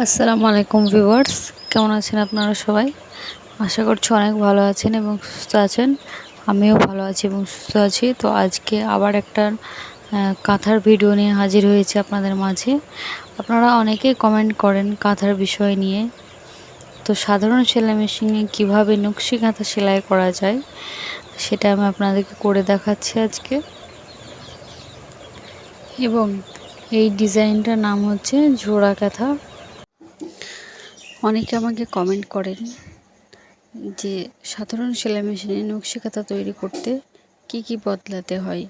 আসসালামু আলাইকুম ভিউয়ার্স, কেমন আছেন আপনারা সবাই? আশা করছি অনেক ভালো আছেন এবং সুস্থ আছেন। আমিও ভালো আছি এবং সুস্থ আছি। তো আজকে আবার একটা কাঁথার ভিডিও নিয়ে হাজির হয়েছে আপনাদের মাঝে। আপনারা অনেকেই কমেন্ট করেন কাঁথার বিষয় নিয়ে। তো সাধারণ সেলাই মেশিনে কীভাবে নকশি কাঁথা সেলাই করা যায়, সেটা আমি আপনাদেরকে করে দেখাচ্ছি আজকে। এবং এই ডিজাইনটার নাম হচ্ছে ঝোড়া কাঁথা। অনেকে আমাকে কমেন্ট করেন যে, সাধারণ সেলাই মেশিনে নকশি কাঁথা তৈরি করতে কি কি বদলাতে হয়?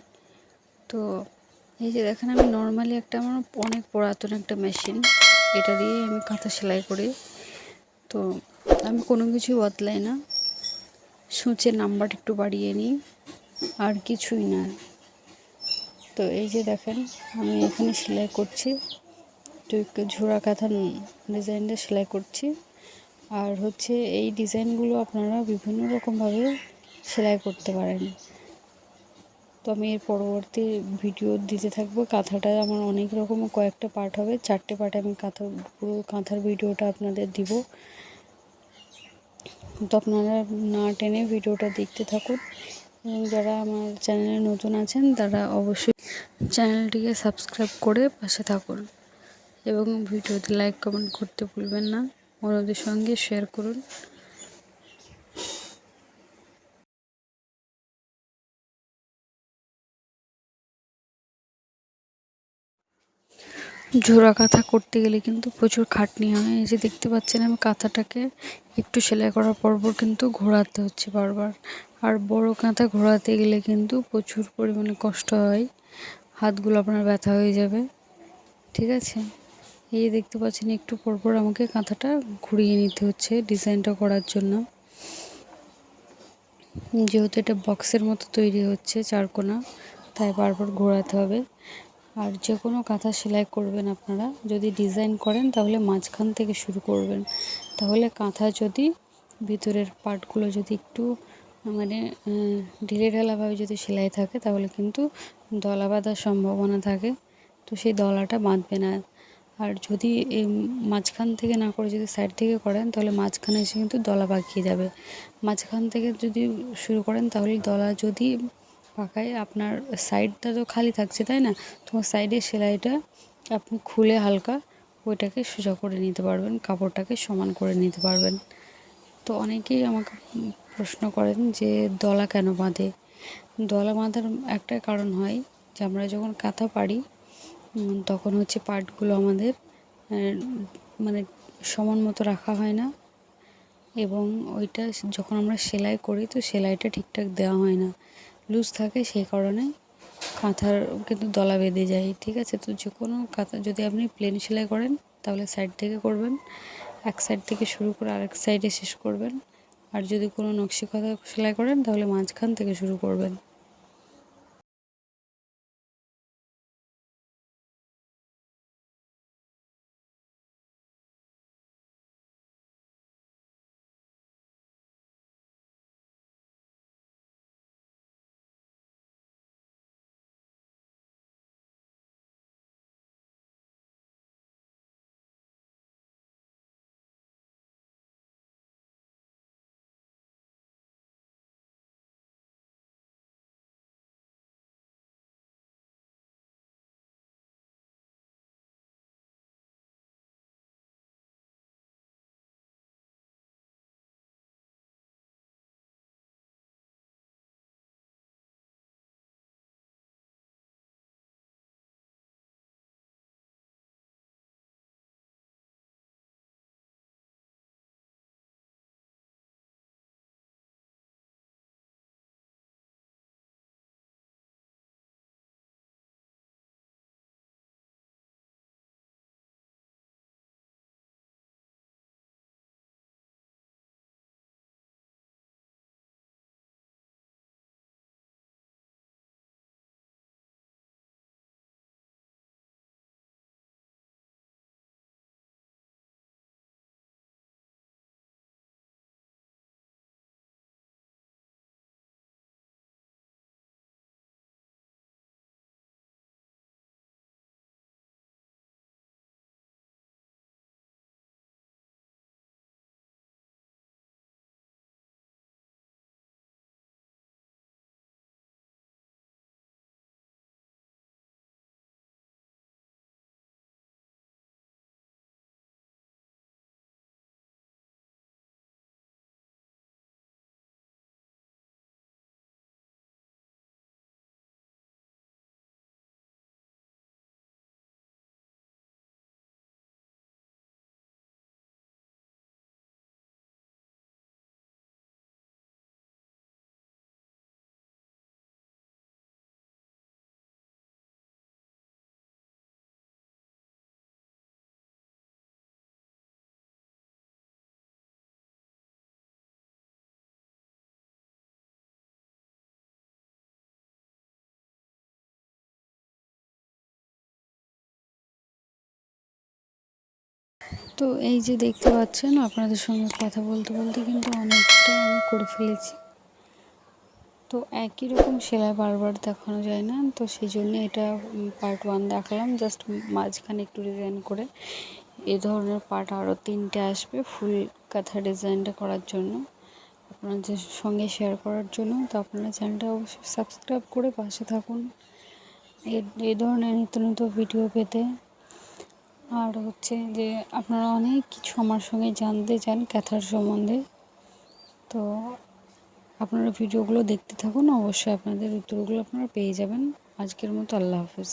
তো, এই যে দেখেন, আমি নর্মালি একটা আমার অনেক পুরাতন একটা মেশিন এটা দিয়ে আমি কাঁথা সেলাই করি। তো, আমি কোনো কিছুই বদলাই না। সূচের নাম্বার একটু বাড়িয়ে নিই, আর কিছুই না। তো, এই যে দেখেন, আমি এখানে সেলাই করছি। তো ঝোড়া কাঁথার ডিজাইনটা সেলাই করছি। আর হচ্ছে এই ডিজাইনগুলো আপনারা বিভিন্ন রকমভাবে সেলাই করতে পারেন। তো আমি এর পরবর্তী ভিডিও দিতে থাকব। কাঁথাটা আমার অনেক রকম কয়েকটা পার্ট হবে। চারটে পার্টে আমি কাঁথা, পুরো কাঁথার ভিডিওটা আপনাদের দিব। তো আপনারা না টেনে ভিডিওটা দেখতে থাকুন। এবং যারা আমার চ্যানেলে নতুন আছেন, তারা অবশ্যই চ্যানেলটিকে সাবস্ক্রাইব করে পাশে থাকুন। এবং ভিডিওতে লাইক, কমেন্ট করতে ভুলবেন না। অন্যদের সঙ্গে শেয়ার করুন। ঝোড়া কাঁথা করতে গেলে কিন্তু প্রচুর খাটনি হয়। এই যে দেখতে পাচ্ছেন আমি কাঁথাটাকে একটু সেলাই করার পরপর কিন্তু ঘোরাতে হচ্ছে বারবার। আর বড় কাঁথা ঘোরাতে গেলে কিন্তু প্রচুর পরিমাণে কষ্ট হয়। হাতগুলো আপনার ব্যথা হয়ে যাবে। ঠিক আছে? এই দেখতে পাচ্ছেন একটু পরপর আমাকে কাঁথাটা ঘুরিয়ে নিতে হচ্ছে ডিজাইনটা করার জন্য। যেহেতু এটা বক্সের মতো তৈরি হচ্ছে চারকোনা, তাই বারবার ঘোরাতে হবে। আর যে কোনো কাঁথা সেলাই করবেন আপনারা, যদি ডিজাইন করেন তাহলে মাঝখান থেকে শুরু করবেন। তাহলে কাঁথা যদি ভিতরের পার্টগুলো যদি একটু মানে ঢিলে ঢালাভাবে যদি সেলাই থাকে তাহলে কিন্তু দলা বাঁধার সম্ভাবনা থাকে। তো সেই দলাটা বাঁধবে না আর যদি মাঝখান থেকে না করে যদি সাইড থেকে করেন, তাহলে মাঝখানে এসে কিন্তু দলা পাকিয়ে যাবে। মাঝখান থেকে যদি শুরু করেন, তাহলে দলা যদি পাকায়, আপনার সাইডটা তো খালি থাকছে, তাই না? তোমার সাইডের সেলাইটা আপনি খুলে হালকা ওইটাকে সোজা করে নিতে পারবেন, কাপড়টাকে সমান করে নিতে পারবেন। তো অনেকেই আমাকে প্রশ্ন করেন যে, দলা কেন বাঁধে? দলা বাঁধার একটা কারণ হয় যে, আমরা যখন কাঁথা পারি তখন হচ্ছে পার্টগুলো আমাদের মানে সমান মতো রাখা হয় না। এবং ওইটা যখন আমরা সেলাই করি তো সেলাইটা ঠিকঠাক দেওয়া হয় না। লুজ থাকে সেই কারণে কাঁথার কিন্তু দলা বেঁধে যায়, ঠিক আছে? তো যে কোনো কাঁথা, যদি আপনি প্লেন সেলাই করেন তাহলে সাইড থেকে করবেন, এক সাইড থেকে শুরু করে আরেক সাইডে শেষ করবেন। আর যদি কোনো নকশি কথা সেলাই করেন তাহলে মাঝখান থেকে শুরু করবেন। তো এই যে দেখতে পাচ্ছেন, আপনাদের সঙ্গে কথা বলতে বলতে কিন্তু অনেকটা আমি করে ফেলেছি। তো একই রকম সেলাই বারবার দেখানো যায় না, তো সেই জন্য এটা পার্ট ওয়ান দেখালাম। জাস্ট মাঝখানে একটু ডিজাইন করে এ ধরনের পার্ট আরও তিনটে আসবে ফুল কাঁথা ডিজাইনটা করার জন্য। আপনাদের সঙ্গে শেয়ার করার জন্য। তো আপনারা চ্যানেলটা অবশ্যই সাবস্ক্রাইব করে পাশে থাকুন। এই ধরনের নিত্য নতুন ভিডিও পেতে আর হচ্ছে যে আপনারা অনেক কিছু আমার সঙ্গে জানতে চান ক্যাথার সম্বন্ধে। তো আপনারা ভিডিওগুলো দেখতে থাকুন, অবশ্যই আপনাদের উত্তরগুলো আপনারা পেয়ে যাবেন। আজকের মতো আল্লাহ হাফিজ।